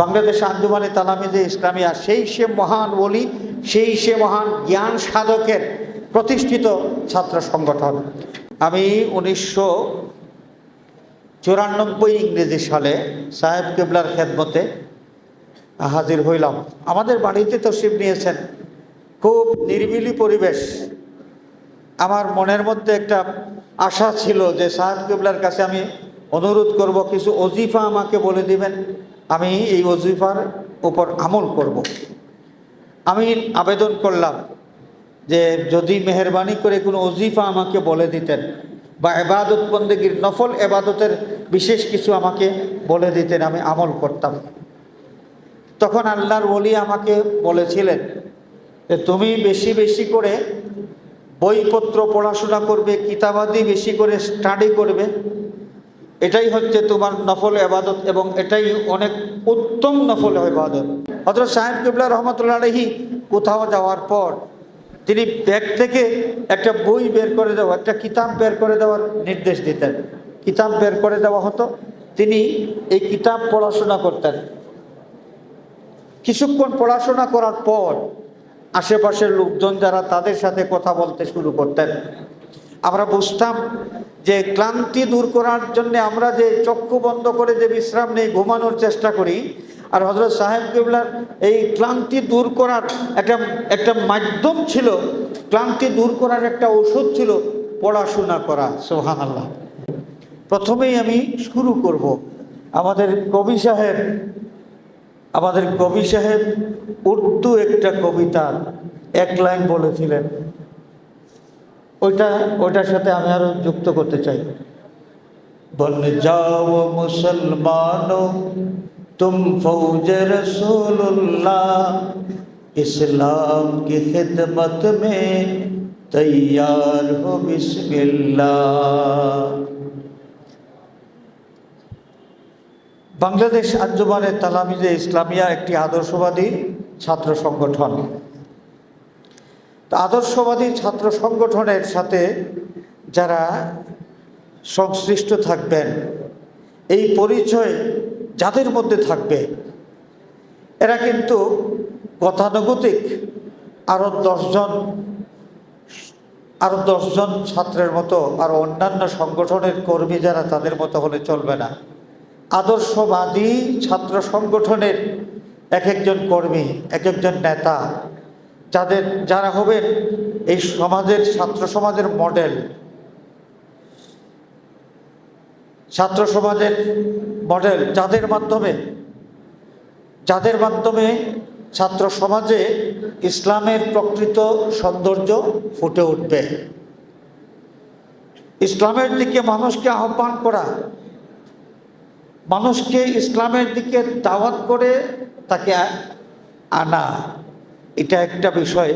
বাংলাদেশ আঞ্জুমানে তালামিদে ইসলামিয়া, সেই সে মহান বলি সেই সে মহান জ্ঞান সাধকের প্রতিষ্ঠিত ছাত্র সংগঠন। আমি উনিশশো চুরানব্বই ইংরেজি সালে সাহেব কেবলার খেদমতে হাজির হইলাম। আমাদের বাড়িতে তশরিফ নিয়েছেন। খুব নিরিবিলি পরিবেশ। আমার মনের মধ্যে একটা আশা ছিল যে সাহেব কেবলার কাছে আমি অনুরোধ করব, কিছু অজিফা আমাকে বলে দিবেন। আমি এই অজিফার উপর আমল করব। আমি আবেদন করলাম যে যদি মেহরবানি করে কোনো অজিফা আমাকে বলে দিতেন বা এবাদত বন্দেগীর নফল এবাদতের বিশেষ কিছু আমাকে বলে দিতেন, আমি আমল করতাম তখন আল্লাহর ওলি আমাকে বলেছিলেন যে তুমি বেশি বেশি করে বইপত্র পড়াশোনা করবে, কিতাবাদি বেশি করে স্টাডি করবে এটাই হচ্ছে তোমার নফল এবাদত এবং এটাই অনেক উত্তম নফল এবাদত অথচ সাহেব কিবলা রহমতুল্লাহ আলহি কোথাও যাওয়ার পর তিনি ব্যাগ থেকে একটা বই বের করে দেওয়া, একটা কিতাব বের করে দেওয়ার নির্দেশ দিতেন। কিতাব বের করে দেওয়া হতো, তিনি এই কিতাব পড়াশোনা করতেন। কিছুক্ষণ পড়াশোনা করার পর আশেপাশের লোকজন যারা তাদের সাথে কথা বলতে শুরু করতেন। আমরা বুঝতাম যে ক্লান্তি দূর করার জন্য আমরা যে চক্ষু বন্ধ করে যে বিশ্রাম নেই, ঘুমানোর চেষ্টা করি। আর হজরত সাহেব কেবলার এই ক্লান্তি দূর করার একটা একটা মাধ্যম ছিল, ক্লান্তি দূর করার একটা ওষুধ ছিল পড়াশোনা করা সোহান আল্লাহ প্রথমেই আমি শুরু করব। আমাদের কবি সাহেব, আমাদের কবি সাহেব উর্দু একটা কবিতা এক লাইন বলেছিলেন ওইটা ওইটার সাথে আমি আরও যুক্ত করতে চাই। বল যাও মুসলমান তুম ফৌজ রসুল্লাহ ইসলাম কি খিদমত মে তৈয়ার হো বাংলাদেশ আঞ্জুমানের তালামিজে ইসলামিয়া একটি আদর্শবাদী ছাত্র সংগঠন। তো আদর্শবাদী ছাত্র সংগঠনের সাথে যারা সংশ্লিষ্ট থাকবেন, এই পরিচয় যাদের মধ্যে থাকবে, এরা কিন্তু গতানুগতিক আরও দশজন আরও দশজন ছাত্রের মতো, আর অন্যান্য সংগঠনের কর্মী যারা তাদের মতো হলে চলবে না। আদর্শবাদী ছাত্র সংগঠনের এক একজন কর্মী, এক একজন নেতা যাদের যারা হবেন এই সমাজের, ছাত্র সমাজের মডেল, ছাত্র সমাজের মডেল যাদের মাধ্যমে যাদের মাধ্যমে ছাত্র সমাজে ইসলামের প্রকৃত সৌন্দর্য ফুটে উঠবে। ইসলামের দিকে মানুষকে আহ্বান করা, মানুষকে ইসলামের দিকে দাওয়াত করে তাকে আনা। এটা একটা বিষয়।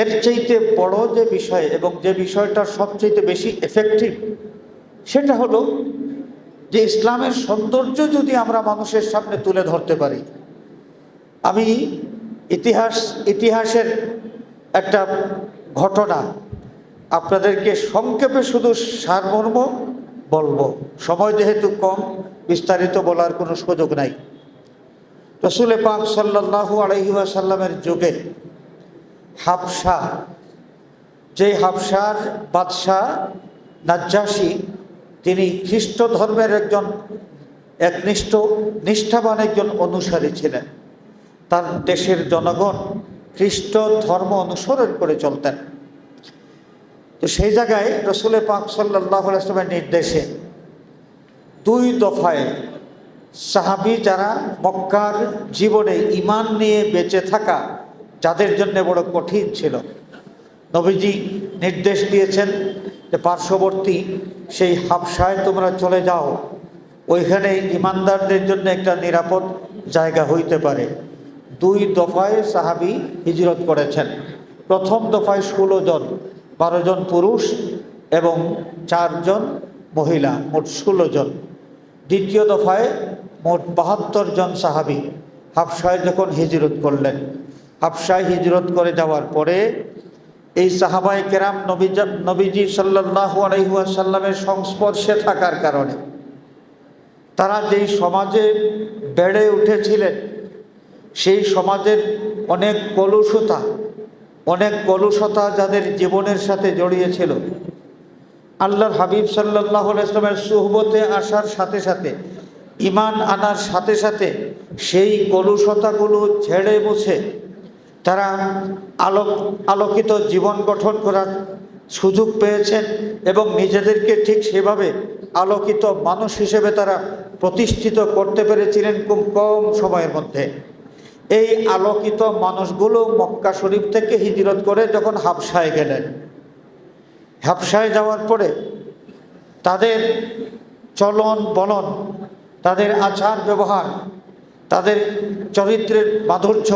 এর চাইতে বড় যে বিষয় এবং যে বিষয়টা সবচাইতে বেশি এফেক্টিভ সেটা হলো যে ইসলামের সৌন্দর্য যদি আমরা মানুষের সামনে তুলে ধরতে পারি, আমি ইতিহাস, ইতিহাসের একটা ঘটনা আপনাদেরকে সংক্ষেপে শুধু সারমর্ম বলব। সময় যেহেতু কম, বিস্তারিত বলার কোনো সুযোগ নাই। রসুলে পাক সাল্লাহু আলহিউসাল্লামের যুগে হাফসা যে হাফসার বাদশাহ নাজ্জাসী, তিনি খ্রিস্ট ধর্মের একজন একনিষ্ঠ নিষ্ঠাবান একজন অনুসারী ছিলেন। তার দেশের জনগণ খ্রিস্ট ধর্ম অনুসরণ করে চলতেন। তো সেই জায়গায় রসুলে পাক সাল্লাহ আসলামের নির্দেশে দুই দফায় সাহাবি যারা মক্কার জীবনে ইমান নিয়ে বেঁচে থাকা, যাদের জন্য বড় কঠিন ছিল। নবীজি নির্দেশ দিয়েছেন যে পার্শ্ববর্তী সেই হাফসায় তোমরা চলে যাও। ওইখানে ইমানদারদের জন্য একটা নিরাপদ জায়গা হইতে পারে। দুই দফায় সাহাবি হিজরত করেছেন। প্রথম দফায় ষোলো জন, বারো জন পুরুষ এবং চারজন মহিলা, মোট ষোলো জন। দ্বিতীয় দফায় মোট বাহাত্তর জন সাহাবি হাফসায় যখন হিজরত করলেন, হাফসায় হিজরত করে যাওয়ার পরে এই সাহাবাই কেরাম নবীজা নবীজি সাল্লাহ আলহিহাসাল্লামের সংস্পর্শে থাকার কারণে তারা যেই সমাজে বেড়ে উঠেছিলেন, সেই সমাজের অনেক কলুষতা অনেক কলুষতা যাদের জীবনের সাথে জড়িয়েছিল। আল্লাহর হাবিব সাল্লাহ ইসলামের সুহবতে আসার সাথে সাথে ইমান আনার সাথে সাথে সেই কলুষতাগুলো ছেড়ে মুছে তারা আলোক আলোকিত জীবন গঠন করার সুযোগ পেয়েছেন এবং নিজেদেরকে ঠিক সেভাবে আলোকিত মানুষ হিসেবে তারা প্রতিষ্ঠিত করতে পেরেছিলেন খুব কম সময়ের মধ্যে। এই আলোকিত মানুষগুলো মক্কা শরীফ থেকে হিজরত করে যখন হাবসায় গেলেন। হাবসায় যাওয়ার পরে তাদের চলন বলন তাদের আচার ব্যবহার, তাদের চরিত্রের মাধুর্য,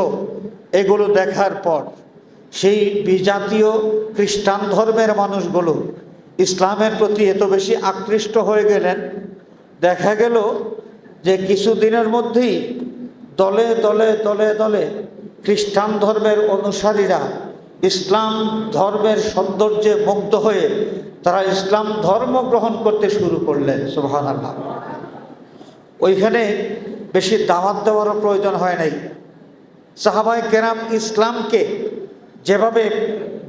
এগুলো দেখার পর সেই বিজাতীয় খ্রিস্টান ধর্মের মানুষগুলো ইসলামের প্রতি এত বেশি আকৃষ্ট হয়ে গেলেন, দেখা গেল যে কিছুদিনের মধ্যেই দলে দলে দলে দলে খ্রিস্টান ধর্মের অনুসারীরা ইসলাম ধর্মের সৌন্দর্যে মুগ্ধ হয়ে তারা ইসলাম ধর্ম গ্রহণ করতে শুরু করলেন সুহান আল্লাহ ওইখানে বেশি দাওয়াত দেওয়ারও প্রয়োজন হয় নাই। সাহাবাই কেরাম ইসলামকে যেভাবে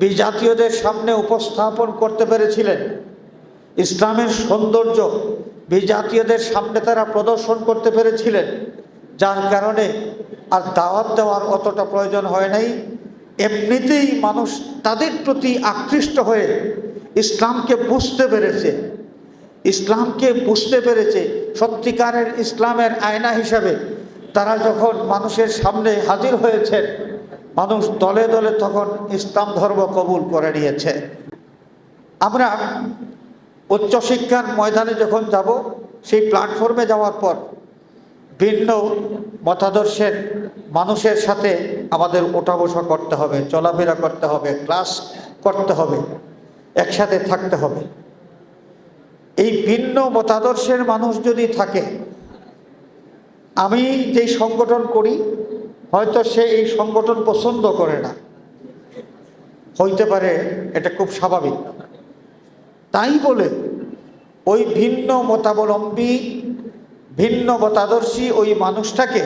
বিজাতীয়দের সামনে উপস্থাপন করতে পেরেছিলেন, ইসলামের সৌন্দর্য বিজাতীয়দের সামনে তারা প্রদর্শন করতে পেরেছিলেন, যার কারণে আর দাওয়াত দেওয়ার অতটা প্রয়োজন হয় নাই। এমনিতেই মানুষ তাদের প্রতি আকৃষ্ট হয়ে ইসলামকে বুঝতে পেরেছে। ইসলামকে বুঝতে পেরেছে সত্যিকারের ইসলামের আয়না হিসাবে। তারা যখন মানুষের সামনে হাজির হয়েছেন, মানুষ দলে দলে তখন ইসলাম ধর্ম কবুল করে নিয়েছে। আমরা উচ্চশিক্ষার ময়দানে যখন যাব, সেই প্ল্যাটফর্মে যাওয়ার পর ভিন্ন মতাদর্শের মানুষের সাথে আমাদের ওঠা বসা করতে হবে, চলাফেরা করতে হবে ক্লাস করতে হবে, একসাথে থাকতে হবে। এই ভিন্ন মতাদর্শের মানুষ যদি থাকে, আমি যেই সংগঠন করি, হয়তো সে এই সংগঠন পছন্দ করে না। হইতে পারে এটা খুব স্বাভাবিক। তাই বলে ওই ভিন্ন মতাবলম্বী, ভিন্ন মতাদর্শী ওই মানুষটাকে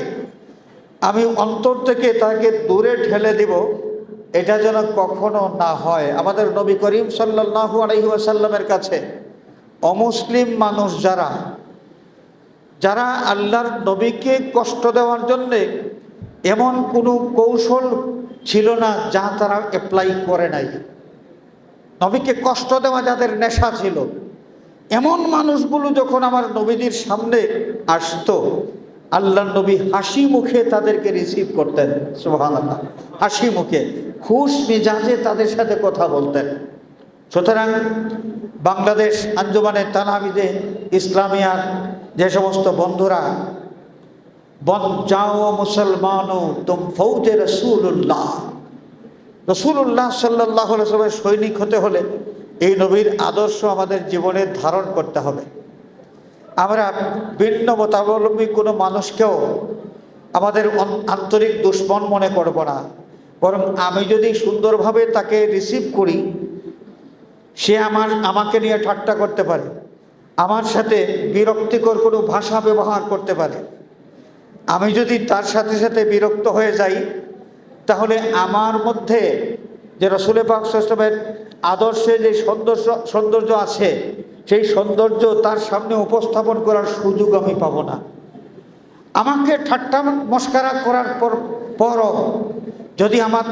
আমি অন্তর থেকে তাকে দূরে ঠেলে দিব, এটা যেন কখনো না হয়। আমাদের নবী করিম সাল্লাহু আলহিহাসাল্লামের কাছে অমুসলিম মানুষ যারা যারা আল্লাহর নবীকে কষ্ট দেওয়ার জন্যে এমন কোনো কৌশল ছিল না যা তারা অ্যাপ্লাই করে নাই। নবীকে কষ্ট দেওয়া যাদের নেশা ছিল, এমন মানুষগুলো যখন আমার নবীদের সামনে আসতো আল্লাহ নবী হাসি মুখে তাদেরকে রিসিভ করতেন সোহান হাসি মুখে, খুশ মিজাজে তাদের সাথে কথা বলতেন। সুতরাং বাংলাদেশ আঞ্জুমানের তানাবিদে ইসলামিয়ার যে সমস্ত বন্ধুরা, বন যাও মুসলমানও, তুম ফৌজে রসুল্লাহ রসুল্লাহ সাল্লাহ সাল্লামের সৈনিক হতে হলে এই নবীর আদর্শ আমাদের জীবনে ধারণ করতে হবে। আমরা ভিন্ন মতাবলম্বী কোনো মানুষকেও আমাদের আন্তরিক দুশ্মন মনে করব না। বরং আমি যদি সুন্দরভাবে তাকে রিসিভ করি সে আমার, আমাকে নিয়ে ঠাট্টা করতে পারে। আমার সাথে বিরক্তিকর কোনো ভাষা ব্যবহার করতে পারে। আমি যদি তার সাথে সাথে বিরক্ত হয়ে যাই, তাহলে আমার মধ্যে যে রসুলে পাক সালামের আদর্শে যে সৌন্দর্য সৌন্দর্য আছে, সেই সৌন্দর্য তার সামনে উপস্থাপন করার সুযোগ আমি পাব না। আমাকে ঠাট্টা মস্কারা করার পর, পরও যদি আমার,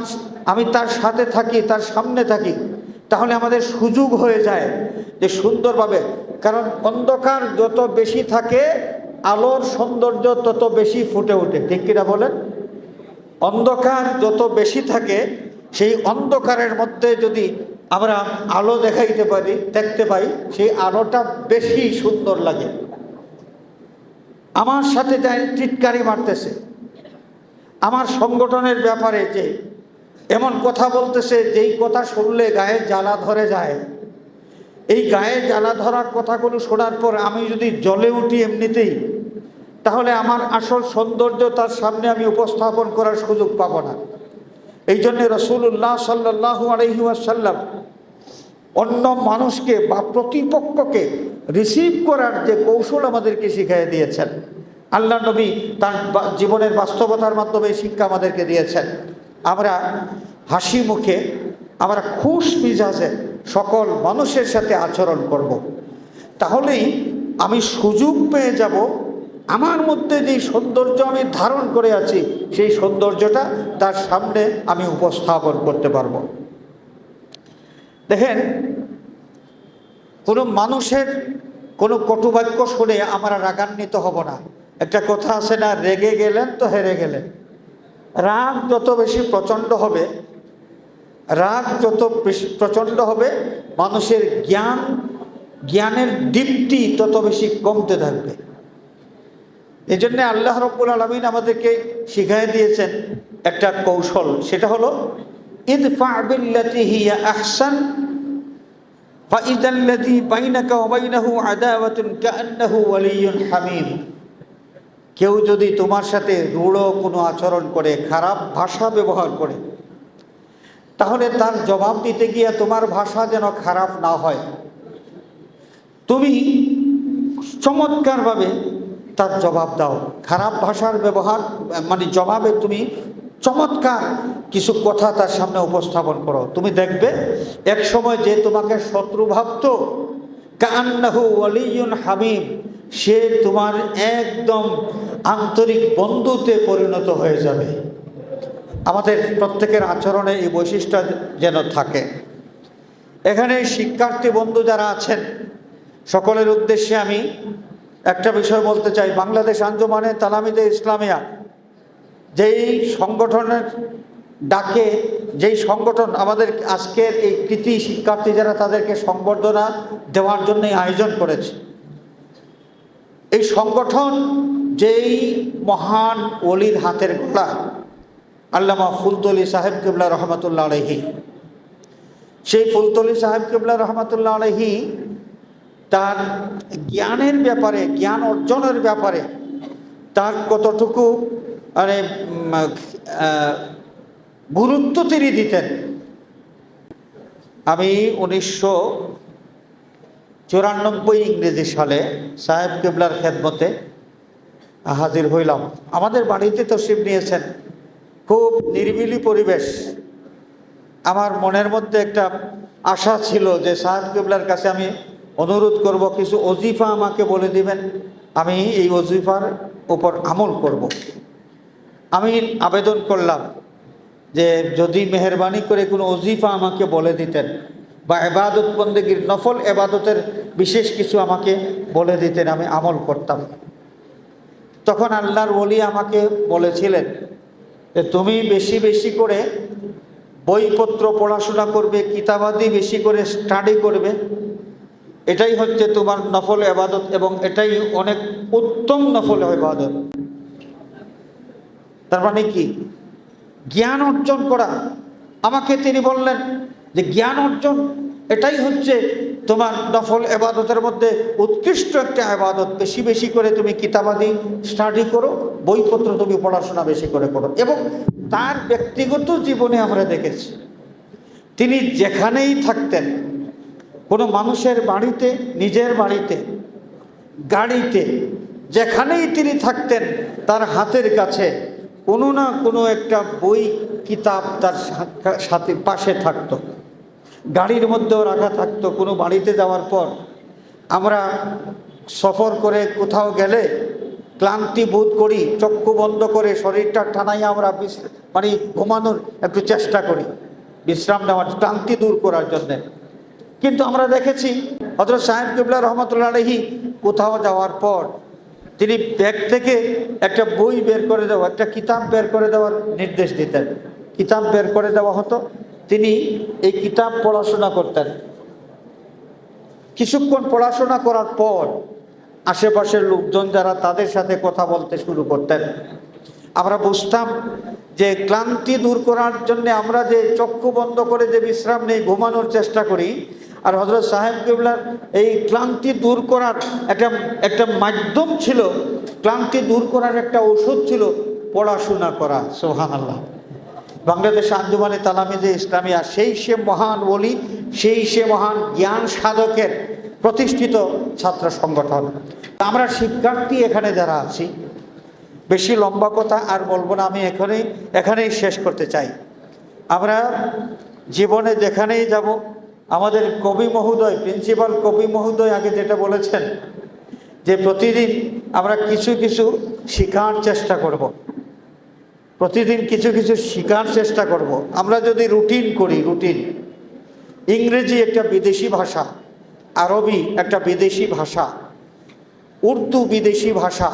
আমি তার সাথে থাকি, তার সামনে থাকি তাহলে আমাদের সুযোগ হয়ে যায় যে সুন্দরভাবে, কারণ অন্ধকার যত বেশি থাকে, আলোর সৌন্দর্য তত বেশি ফুটে ওঠে। ঠিক কিনা বলেন? অন্ধকার যত বেশি থাকে, সেই অন্ধকারের মধ্যে যদি আমরা আলো দেখাইতে পারি, দেখতে পাই, সেই আলোটা বেশি সুন্দর লাগে। আমার সাথে যাই টিটকারি মারতেছে। আমার সংগঠনের ব্যাপারে যে এমন কথা বলতেছে, যেই কথা শুনলে গায়ে জ্বালা ধরে যায়। এই গায়ে জ্বালা ধরার কথাগুলো শোনার পর আমি যদি জলে উঠি এমনিতেই, তাহলে আমার আসল সৌন্দর্য তার সামনে আমি উপস্থাপন করার সুযোগ পাব না। এই জন্যে রসুল্লাহ সাল্লাহ আলহি আসাল্লাম অন্য মানুষকে বা প্রতিপক্ষকে রিসিভ করার যে কৌশল আমাদেরকে শিখিয়ে দিয়েছেন। আল্লাহ নবী তার জীবনের বাস্তবতার মাধ্যমে শিক্ষা আমাদেরকে দিয়েছেন। আমরা হাসি মুখে, আমরা খুশ মিজাজে সকল মানুষের সাথে আচরণ করব। তাহলেই আমি সুযোগ পেয়ে যাব। আমার মধ্যে যে সৌন্দর্য আমি ধারণ করে আছি, সেই সৌন্দর্যটা তার সামনে আমি উপস্থাপন করতে পারব। দেখেন, কোনো মানুষের কোনো কটুবাক্য শুনে আমরা রাগান্বিত হব না। একটা কথা আছে না, রেগে গেলেন তো হেরে গেলেন। রাগ যত বেশি প্রচণ্ড হবে, রাগ যত প্রচণ্ড হবে, মানুষের জ্ঞান, জ্ঞানের দীপ্তি তত বেশি কমতে থাকবে। এই জন্যে আল্লাহ রব্বুল আলমিন আমাদেরকে শিখাই দিয়েছেন একটা কৌশল, সেটা হলো ঈদ ফাবিল্লাতি হিয়া আহসান ফাইদাল্লাতি বাইনাকা ওবাইনাহু আদাওয়াতুন কাআন্নাহু ওয়ালিয়ুন হামিম। কেউ যদি তোমার সাথে রূঢ় কোনো আচরণ করে, খারাপ ভাষা ব্যবহার করে, তাহলে তার জবাব দিতে গিয়ে তোমার ভাষা যেন খারাপ না হয়। তুমি চমৎকারভাবে তার জবাব দাও। খারাপ ভাষার ব্যবহার মানে জবাবে তুমি চমৎকার কিছু কথা তার সামনে উপস্থাপন করো। তুমি দেখবে, এক সময় যে তোমাকে শত্রু ভাবত কান্নাহু ওয়ালিউন হামিম সে তোমার একদম আন্তরিক বন্ধুতে পরিণত হয়ে যাবে। আমাদের প্রত্যেকের আচরণে এই বৈশিষ্ট্য যেন থাকে। এখানে শিক্ষার্থী বন্ধু যারা আছেন, সকলের উদ্দেশ্যে আমি একটা বিষয় বলতে চাই। বাংলাদেশ আঞ্জুমানে তালামিদে ইসলামিয়া যেই সংগঠনের ডাকে, যেই সংগঠন আমাদের আজকের এই কৃতি শিক্ষার্থী যারা তাদেরকে সংবর্ধনা দেওয়ার জন্য আয়োজন করেছে। এই সংগঠন যেই মহান অলির হাতের গোলা, আল্লামা ফুলতলি সাহেব কিবলা রহমতুল্লাহ আলহি সেই ফুলতলি সাহেব কিবলা রহমতুল্লাহ আলহি তার জ্ঞানের ব্যাপারে, জ্ঞান অর্জনের ব্যাপারে তার কতটুকু মানে গুরুত্ব তিনি দিতেন। আমি উনিশশো চুরানব্বই ইংরেজি সালে সাহেব কেবলার খেদমতে হাজির হইলাম। আমাদের বাড়িতে তো শিব নিয়েছেন। খুব নিরিবিলি পরিবেশ। আমার মনের মধ্যে একটা আশা ছিল যে সাহেব কেবলার কাছে আমি অনুরোধ করব, কিছু অজিফা আমাকে বলে দিবেন, আমি এই অজিফার উপর আমল করব। আমি আবেদন করলাম যে যদি মেহরবানি করে কোনো অজিফা আমাকে বলে দিতেন বা এবাদত বন্দেগীর নফল এবাদতের বিশেষ কিছু আমাকে বলে দিতেন, আমি আমল করতাম। তখন আল্লাহর ওলি আমাকে বলেছিলেন যে, তুমি বেশি বেশি করে বইপত্র পড়াশোনা করবে, কিতাবাদি বেশি করে স্টাডি করবে। এটাই হচ্ছে তোমার নফল এবাদত এবং এটাই অনেক উত্তম নফল এবাদত। তার মানে কি? জ্ঞান অর্জন করা। আমাকে তিনি বললেন যে জ্ঞান অর্জন, এটাই হচ্ছে তোমার নফল এবাদতের মধ্যে উৎকৃষ্ট একটা আবাদত বেশি বেশি করে তুমি কিতাবাদি স্টাডি করো, বইপত্র তুমি পড়াশোনা বেশি করে করো। এবং তার ব্যক্তিগত জীবনে আমরা দেখেছি, তিনি যেখানেই থাকতেন, কোনো মানুষের বাড়িতে, নিজের বাড়িতে, গাড়িতে, যেখানেই তিনি থাকতেন, তার হাতের কাছে কোনো না কোনো একটা বই, কিতাব তার সাথে পাশে থাকতো। গাড়ির মধ্যেও রাখা থাকতো কোনো বাড়িতে যাওয়ার পর। আমরা সফর করে কোথাও গেলে ক্লান্তি বোধ করি, চক্ষু বন্ধ করে শরীরটা টানাই আমরা মানে ঘুমানোর একটু চেষ্টা করি, বিশ্রাম নেওয়ার, ক্লান্তি দূর করার জন্যে। কিন্তু আমরা দেখেছি হজরত সাহেব কিবলা রহমতুল্লাহ আলহি কোথাও যাওয়ার পর তিনি ব্যাগ থেকে একটা বই বের করে দেওয়া, একটা কিতাব বের করে দেওয়ার নির্দেশ দিতেন। কিতাব বের করে দেওয়া হতো। তিনি এই কিতাব পড়াশোনা করতেন। কিছুক্ষণ পড়াশোনা করার পর আশেপাশের লোকজন যারা তাদের সাথে কথা বলতে শুরু করতেন। আমরা বুঝতাম যে ক্লান্তি দূর করার জন্য আমরা যে চক্ষু বন্ধ করে যে বিশ্রাম নেই, ঘুমানোর চেষ্টা করি, আর হজরত সাহেব কেবলার এই ক্লান্তি দূর করার একটা একটা মাধ্যম ছিল, ক্লান্তি দূর করার একটা ওষুধ ছিল পড়াশোনা করা সোহান আল্লাহ বাংলাদেশ আঞ্জুমানে তালামিজে ইসলামিয়া, সেই সে মহান বলি সেই সে মহান জ্ঞান সাধকের প্রতিষ্ঠিত ছাত্র সংগঠন আমরা শিক্ষার্থী এখানে যারা আছি, বেশি লম্বা কথা আর বলব না, আমি এখানেই এখানেই শেষ করতে চাই আমরা জীবনে যেখানেই যাব, আমাদের কবি মহোদয়, প্রিন্সিপাল কবি মহোদয় আগে যেটা বলেছেন, যে প্রতিদিন আমরা কিছু কিছু শেখার চেষ্টা করব। প্রতিদিন কিছু কিছু শেখার চেষ্টা করব। আমরা যদি রুটিন করি, রুটিন। ইংরেজি একটা বিদেশি ভাষা, আরবি একটা বিদেশি ভাষা, উর্দু বিদেশি ভাষা।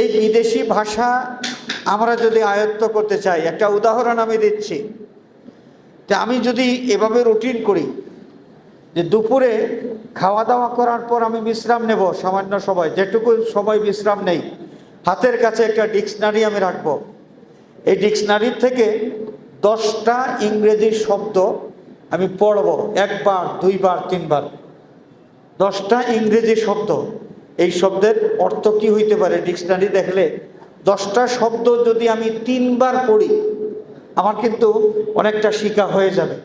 এই বিদেশি ভাষা আমরা যদি আয়ত্ত করতে চাই, একটা উদাহরণ আমি দিচ্ছি। যে আমি যদি এভাবে রুটিন করি, যে দুপুরে খাওয়া দাওয়া করার পর আমি বিশ্রাম নেব সামান্য সময়, যেটুকু সময় বিশ্রাম নেই, হাতের কাছে একটা ডিকশনারি আমি রাখব। এই ডিকশনারির থেকে দশটা ইংরেজি শব্দ আমি পড়ব, একবার, দুইবার, তিনবার। দশটা ইংরেজি শব্দ, এই শব্দের অর্থ কি হইতে পারে? ডিকশনারি দেখলে দশটা শব্দ যদি আমি তিনবার পড়ি, আমার কিন্তু অনেকটা শিকা হয়ে যাবে।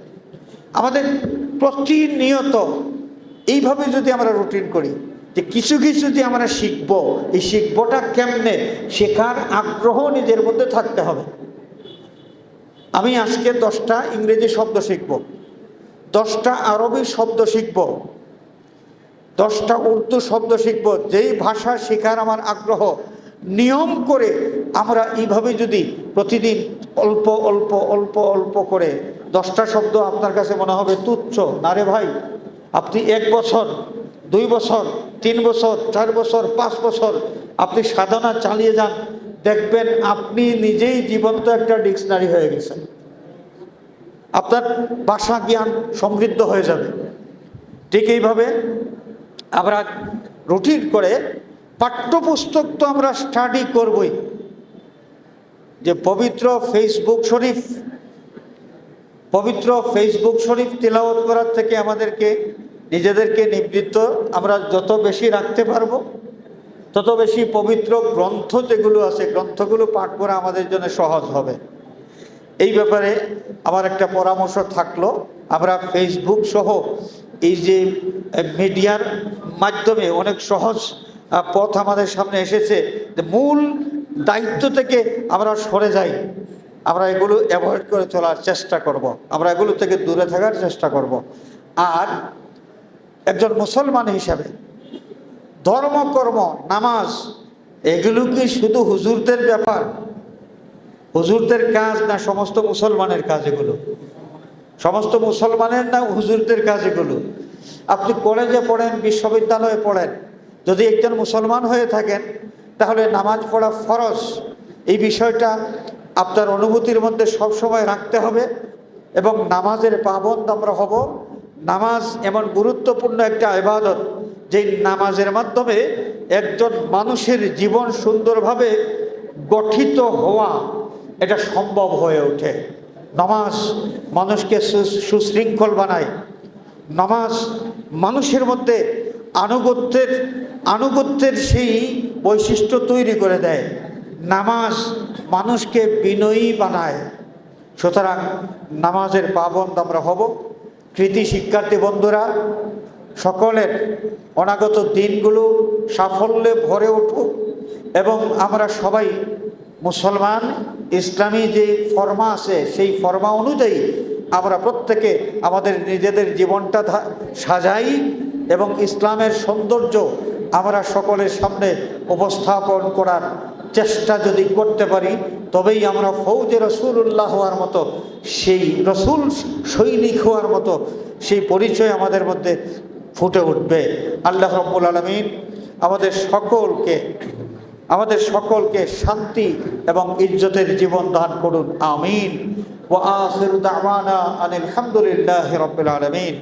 আমাদের প্রতিনিয়ত এইভাবে যদি আমরা রুটিন করি যে কিছু কিছু যে আমরা শিখব, এই শিখবটা কেমনে? শেখার আগ্রহ নিজের মধ্যে থাকতে হবে। আমি আজকে দশটা ইংরেজি শব্দ শিখব, দশটা আরবি শব্দ শিখব, দশটা উর্দু শব্দ শিখব, যেই ভাষা শেখার আমার আগ্রহ, নিয়ম করে আমরা এইভাবে যদি প্রতিদিন অল্প অল্প অল্প অল্প করে দশটা শব্দ আপনার কাছে মনে হবে তুচ্ছ। না রে ভাই, আপনি এক বছর দুই বছর, তিন বছর, চার বছর, পাঁচ বছর আপনি সাধনা চালিয়ে যান, দেখবেন আপনি নিজেই জীবন্ত একটা ডিকশনারি হয়ে গেছেন। আপনার ভাষা জ্ঞান সমৃদ্ধ হয়ে যাবে। ঠিক এইভাবে আমরা রুটিন করে পাঠ্যপুস্তক তো আমরা স্টাডি করবই। যে পবিত্র ফেসবুক শরীফ, পবিত্র ফেসবুক শরীফ তিলাওয়াত করার থেকে আমাদেরকে নিজেদেরকে নিবৃত্ত আমরা যত বেশি রাখতে পারব, তত বেশি পবিত্র গ্রন্থ যেগুলো আছে, গ্রন্থগুলো পাঠ করা আমাদের জন্য সহজ হবে এই ব্যাপারে আমার একটা পরামর্শ থাকল, আমরা ফেসবুক সহ এই যে মিডিয়ার মাধ্যমে অনেক সহজ পথ আমাদের সামনে এসেছে মূল দায়িত্ব থেকে আমরা সরে যাই আমরা এগুলো অ্যাভয়েড করে চলার চেষ্টা করব। আমরা এগুলো থেকে দূরে থাকার চেষ্টা করব। আর একজন মুসলমান হিসাবে। ধর্ম, কর্ম, নামাজ, এগুলো কি শুধু হুজুরদের ব্যাপার? হুজুরদের কাজ না সমস্ত মুসলমানের কাজ এগুলো? সমস্ত মুসলমানের না হুজুরদের কাজ এগুলো? আপনি কলেজে পড়েন, বিশ্ববিদ্যালয়ে পড়েন, যদি একজন মুসলমান হয়ে থাকেন, তাহলে নামাজ পড়া ফরজ। এই বিষয়টা আপনার অনুভূতির মধ্যে সবসময় রাখতে হবে এবং নামাজের পাবন্দ আমরা হব নামাজ এমন গুরুত্বপূর্ণ একটা ইবাদত যে নামাজের মাধ্যমে একজন মানুষের জীবন সুন্দরভাবে গঠিত হওয়া এটা সম্ভব হয়ে ওঠে। নামাজ মানুষকে সুশৃঙ্খল বানায়। নামাজ মানুষের মধ্যে আনুগত্যের আনুগত্যের সেই বৈশিষ্ট্য তৈরি করে দেয়। নামাজ মানুষকে বিনয়ী বানায়। সুতরাং নামাজের পাবন্দ আমরা হব। কৃতি শিক্ষার্থী বন্ধুরা, সকলের অনাগত দিনগুলো সাফল্যে ভরে উঠুক এবং আমরা সবাই মুসলমান, ইসলামী যে ফর্মা আছে, সেই ফর্মা অনুযায়ী আমরা প্রত্যেকে আমাদের নিজেদের জীবনটা সাজাই এবং ইসলামের সৌন্দর্য আমরা সকলের সামনে উপস্থাপন করার চেষ্টা যদি করতে পারি তবেই আমরা ফৌজে রসুল্লাহ হওয়ার মতো, সেই রসুল সৈনিক হওয়ার মতো, সেই পরিচয় আমাদের মধ্যে ফুটে উঠবে। আল্লাহ রব্বুল আলমিন আমাদের সকলকে আমাদের সকলকে শান্তি এবং ইজ্জতের জীবন দান করুন। আমিন। ওয়া আখিরু দাওয়ানা আনিল হামদুলিল্লাহি রাব্বিল আলামিন।